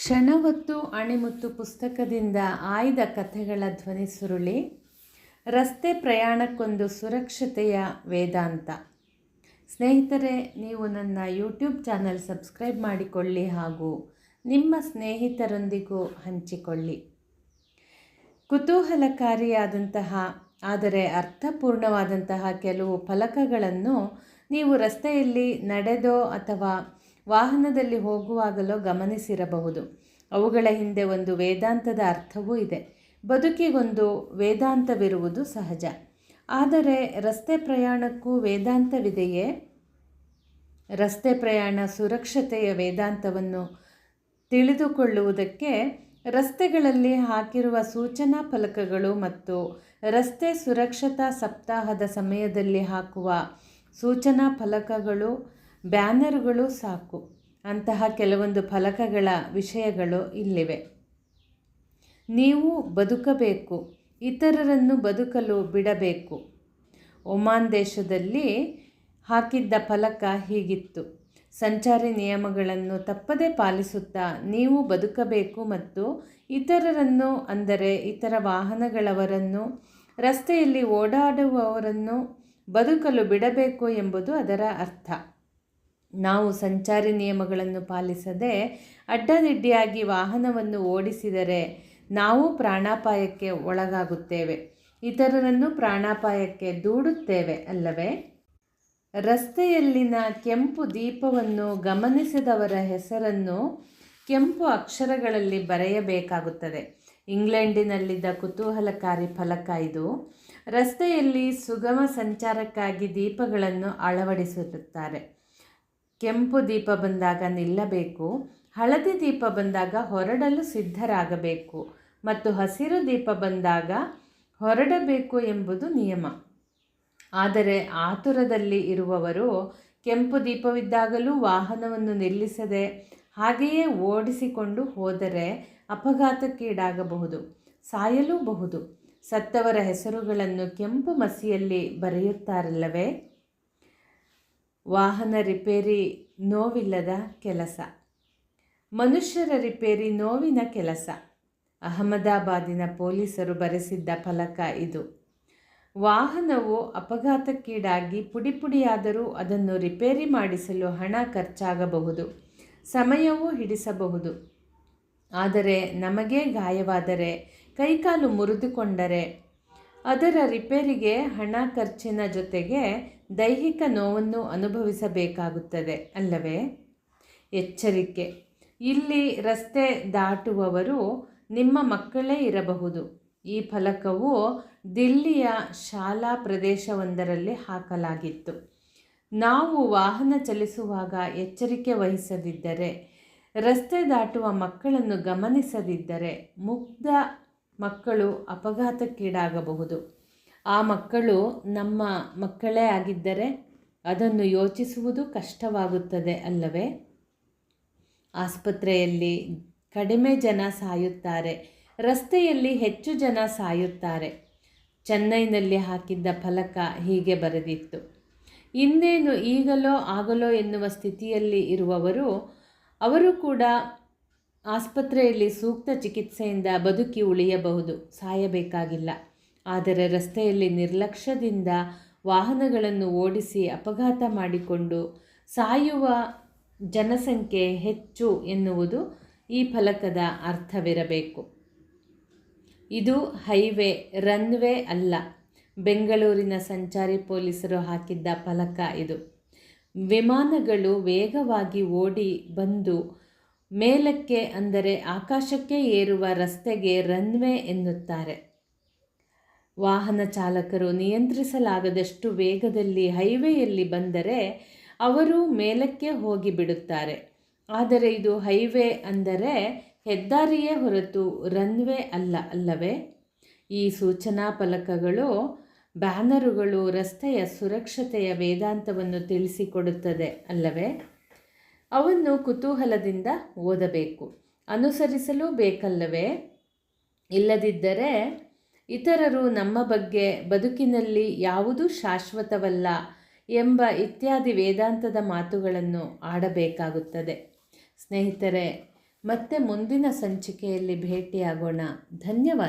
ಕ್ಷಣ ಹೊತ್ತು ಅಣಿಮುತ್ತು ಪುಸ್ತಕದಿಂದ ಆಯ್ದ ಕಥೆಗಳ ಧ್ವನಿ ಸುರುಳಿ, ರಸ್ತೆ ಪ್ರಯಾಣಕ್ಕೊಂದು ಸುರಕ್ಷತೆಯ ವೇದಾಂತ. ಸ್ನೇಹಿತರೆ, ನೀವು ನನ್ನ ಯೂಟ್ಯೂಬ್ ಚಾನಲ್ ಸಬ್ಸ್ಕ್ರೈಬ್ ಮಾಡಿಕೊಳ್ಳಿ ಹಾಗೂ ನಿಮ್ಮ ಸ್ನೇಹಿತರೊಂದಿಗೂ ಹಂಚಿಕೊಳ್ಳಿ. ಕುತೂಹಲಕಾರಿಯಾದಂತಹ, ಆದರೆ ಅರ್ಥಪೂರ್ಣವಾದಂತಹ ಕೆಲವು ಫಲಕಗಳನ್ನು ನೀವು ರಸ್ತೆಯಲ್ಲಿ ನಡೆದೋ ಅಥವಾ ವಾಹನದಲ್ಲಿ ಹೋಗುವಾಗಲೋ ಗಮನಿಸಿರಬಹುದು. ಅವುಗಳ ಹಿಂದೆ ಒಂದು ವೇದಾಂತದ ಅರ್ಥವೂ ಇದೆ. ಬದುಕಿಗೊಂದು ವೇದಾಂತವಿರುವುದು ಸಹಜ. ಆದರೆ ರಸ್ತೆ ಪ್ರಯಾಣಕ್ಕೂ ವೇದಾಂತವಿದೆಯೇ? ರಸ್ತೆ ಪ್ರಯಾಣ ಸುರಕ್ಷತೆಯ ವೇದಾಂತವನ್ನು ತಿಳಿದುಕೊಳ್ಳುವುದಕ್ಕೆ ರಸ್ತೆಗಳಲ್ಲಿ ಹಾಕಿರುವ ಸೂಚನಾ ಫಲಕಗಳು ಮತ್ತು ರಸ್ತೆ ಸುರಕ್ಷತಾ ಸಪ್ತಾಹದ ಸಮಯದಲ್ಲಿ ಹಾಕುವ ಸೂಚನಾ ಫಲಕಗಳು ಬ್ಯಾನರ್ಗಳು ಸಾಕು. ಅಂತಹ ಕೆಲವೊಂದು ಫಲಕಗಳ ವಿಷಯಗಳು ಇಲ್ಲಿವೆ. ನೀವು ಬದುಕಬೇಕು, ಇತರರನ್ನು ಬದುಕಲು ಬಿಡಬೇಕು. ಒಮಾನ್ ದೇಶದಲ್ಲಿ ಹಾಕಿದ್ದ ಫಲಕ ಹೀಗಿತ್ತು. ಸಂಚಾರಿ ನಿಯಮಗಳನ್ನು ತಪ್ಪದೇ ಪಾಲಿಸುತ್ತಾ ನೀವು ಬದುಕಬೇಕು ಮತ್ತು ಇತರರನ್ನು, ಅಂದರೆ ಇತರ ವಾಹನಗಳವರನ್ನು, ರಸ್ತೆಯಲ್ಲಿ ಓಡಾಡುವವರನ್ನು ಬದುಕಲು ಬಿಡಬೇಕು ಎಂಬುದು ಅದರ ಅರ್ಥ. ನಾವು ಸಂಚಾರಿ ನಿಯಮಗಳನ್ನು ಪಾಲಿಸದೆ ಅಡ್ಡದಿಡ್ಡಿಯಾಗಿ ವಾಹನವನ್ನು ಓಡಿಸಿದರೆ ನಾವು ಪ್ರಾಣಾಪಾಯಕ್ಕೆ ಒಳಗಾಗುತ್ತೇವೆ. ಇತರರನ್ನು ಪ್ರಾಣಾಪಾಯಕ್ಕೆ ದೂಡುತ್ತೇವೆ ಅಲ್ಲವೇ? ರಸ್ತೆಯಲ್ಲಿನ ಕೆಂಪು ದೀಪವನ್ನು ಗಮನಿಸಿದವರ ಹೆಸರನ್ನು ಕೆಂಪು ಅಕ್ಷರಗಳಲ್ಲಿ ಬರೆಯಬೇಕಾಗುತ್ತದೆ. ಇಂಗ್ಲೆಂಡಿನಲ್ಲಿದ್ದ ಕುತೂಹಲಕಾರಿ ಫಲಕ ಇದು. ರಸ್ತೆಯಲ್ಲಿ ಸುಗಮ ಸಂಚಾರಕ್ಕಾಗಿ ದೀಪಗಳನ್ನು ಅಳವಡಿಸುತ್ತಾರೆ ಕೆಂಪು ದೀಪ ಬಂದಾಗ ನಿಲ್ಲಬೇಕು, ಹಳದಿ ದೀಪ ಬಂದಾಗ ಹೊರಡಲು ಸಿದ್ಧರಾಗಬೇಕು ಮತ್ತು ಹಸಿರು ದೀಪ ಬಂದಾಗ ಹೊರಡಬೇಕು ಎಂಬುದು ನಿಯಮ. ಆದರೆ ಆತುರದಲ್ಲಿ ಇರುವವರು ಕೆಂಪು ದೀಪವಿದ್ದಾಗಲೂ ವಾಹನವನ್ನು ನಿಲ್ಲಿಸದೆ ಹಾಗೆಯೇ ಓಡಿಸಿಕೊಂಡು ಹೋದರೆ ಅಪಘಾತಕ್ಕೀಡಾಗಬಹುದು, ಸಾಯಲೂಬಹುದು. ಸತ್ತವರ ಹೆಸರುಗಳನ್ನು ಕೆಂಪು ಮಸಿಯಲ್ಲಿ ಬರೆಯುತ್ತಾರಲ್ಲವೇ? ವಾಹನ ರಿಪೇರಿ ನೋವಿಲ್ಲದ ಕೆಲಸ. ಮನುಷ್ಯರ ರಿಪೇರಿ ನೋವಿನ ಕೆಲಸ. ಅಹಮದಾಬಾದಿನ ಪೊಲೀಸರು ಬರೆಸಿದ್ದ ಫಲಕ ಇದು. ವಾಹನವು ಅಪಘಾತಕ್ಕೀಡಾಗಿ ಪುಡಿಪುಡಿಯಾದರೂ ಅದನ್ನು ರಿಪೇರಿ ಮಾಡಿಸಲು ಹಣ ಖರ್ಚಾಗಬಹುದು. ಸಮಯವೂ ಹಿಡಿಸಬಹುದು. ಆದರೆ ನಮಗೆ ಗಾಯವಾದರೆ, ಕೈಕಾಲು ಮುರಿದುಕೊಂಡರೆ ಅದರ ರಿಪೇರಿಗೆ ಹಣ ಖರ್ಚಿನ ಜೊತೆಗೆ ದೈಹಿಕ ನೋವನ್ನು ಅನುಭವಿಸಬೇಕಾಗುತ್ತದೆ, ಅಲ್ಲವೇ? ಎಚ್ಚರಿಕೆ. ಇಲ್ಲಿ ರಸ್ತೆ ದಾಟುವವರು ನಿಮ್ಮ ಮಕ್ಕಳೇ ಇರಬಹುದು. ಈ ಫಲಕವು ದಿಲ್ಲಿಯ ಶಾಲಾ ಪ್ರದೇಶವೊಂದರಲ್ಲಿ ಹಾಕಲಾಗಿತ್ತು. ನಾವು ವಾಹನ ಚಲಿಸುವಾಗ ಎಚ್ಚರಿಕೆ ವಹಿಸದಿದ್ದರೆ, ರಸ್ತೆ ದಾಟುವ ಮಕ್ಕಳನ್ನು ಗಮನಿಸದಿದ್ದರೆ ಮುಗ್ಧ ಮಕ್ಕಳು ಅಪಘಾತಕ್ಕೀಡಾಗಬಹುದು. ಆ ಮಕ್ಕಳು ನಮ್ಮ ಮಕ್ಕಳೇ ಆಗಿದ್ದರೆ ಅದನ್ನು ಯೋಚಿಸುವುದು ಕಷ್ಟವಾಗುತ್ತದೆ ಅಲ್ಲವೇ? ಆಸ್ಪತ್ರೆಯಲ್ಲಿ ಕಡಿಮೆ ಜನ ಸಾಯುತ್ತಾರೆ, ರಸ್ತೆಯಲ್ಲಿ ಹೆಚ್ಚು ಜನ ಸಾಯುತ್ತಾರೆ. ಚೆನ್ನೈನಲ್ಲಿ ಹಾಕಿದ್ದ ಫಲಕ ಹೀಗೆ ಬರೆದಿತ್ತು. ಇನ್ನೇನು ಈಗಲೋ ಆಗಲೋ ಎನ್ನುವ ಸ್ಥಿತಿಯಲ್ಲಿ ಇರುವವರು, ಅವರು ಕೂಡ ಆಸ್ಪತ್ರೆಯಲ್ಲಿ ಸೂಕ್ತ ಚಿಕಿತ್ಸೆಯಿಂದ ಬದುಕಿ ಉಳಿಯಬಹುದು, ಸಾಯಬೇಕಾಗಿಲ್ಲ. ಆದರೆ ರಸ್ತೆಯಲ್ಲಿ ನಿರ್ಲಕ್ಷ್ಯದಿಂದ ವಾಹನಗಳನ್ನು ಓಡಿಸಿ ಅಪಘಾತ ಮಾಡಿಕೊಂಡು ಸಾಯುವ ಜನಸಂಖ್ಯೆ ಹೆಚ್ಚು ಎನ್ನುವುದು ಈ ಫಲಕದ ಅರ್ಥವಿರಬೇಕು. ಇದು ಹೈವೇ, ರನ್ವೇ ಅಲ್ಲ, ಬೆಂಗಳೂರಿನ ಸಂಚಾರಿ ಪೊಲೀಸರು ಹಾಕಿದ್ದ ಫಲಕ ಇದು. ವಿಮಾನಗಳು ವೇಗವಾಗಿ ಓಡಿ ಬಂದು ಮೇಲಕ್ಕೆ ಅಂದರೆ ಆಕಾಶಕ್ಕೆ ಏರುವ ರಸ್ತೆಗೆ ರನ್ವೇ ಎನ್ನುತ್ತಾರೆ. ವಾಹನ ಚಾಲಕರು ನಿಯಂತ್ರಿಸಲಾಗದಷ್ಟು ವೇಗದಲ್ಲಿ ಹೈವೇಯಲ್ಲಿ ಬಂದರೆ ಅವರು ಮೇಲಕ್ಕೆ ಹೋಗಿ ಬಿಡುತ್ತಾರೆ. ಆದರೆ ಇದು ಹೈವೇ ಅಂದರೆ ಹೆದ್ದಾರಿಯೇ ಹೊರತು ರನ್ವೇ ಅಲ್ಲ, ಅಲ್ಲವೇ? ಈ ಸೂಚನಾ ಫಲಕಗಳು ಬ್ಯಾನರುಗಳು ರಸ್ತೆಯ ಸುರಕ್ಷತೆಯ ವೇದಾಂತವನ್ನು ತಿಳಿಸಿಕೊಡುತ್ತದೆ, ಅಲ್ಲವೇ? ಅವನ್ನು ಕುತೂಹಲದಿಂದ ಓದಬೇಕು. ಅನುಸರಿಸಲೂ ಬೇಕಲ್ಲವೇ? ಇಲ್ಲದಿದ್ದರೆ ಇತರರು ನಮ್ಮ ಬಗ್ಗೆ ಬದುಕಿನಲ್ಲಿ ಯಾವುದೂ ಶಾಶ್ವತವಲ್ಲ ಎಂಬ ಇತ್ಯಾದಿ ವೇದಾಂತದ ಮಾತುಗಳನ್ನು ಆಡಬೇಕಾಗುತ್ತದೆ. ಸ್ನೇಹಿತರೆ, ಮತ್ತೆ ಮುಂದಿನ ಸಂಚಿಕೆಯಲ್ಲಿ ಭೇಟಿಯಾಗೋಣ. ಧನ್ಯವಾದ.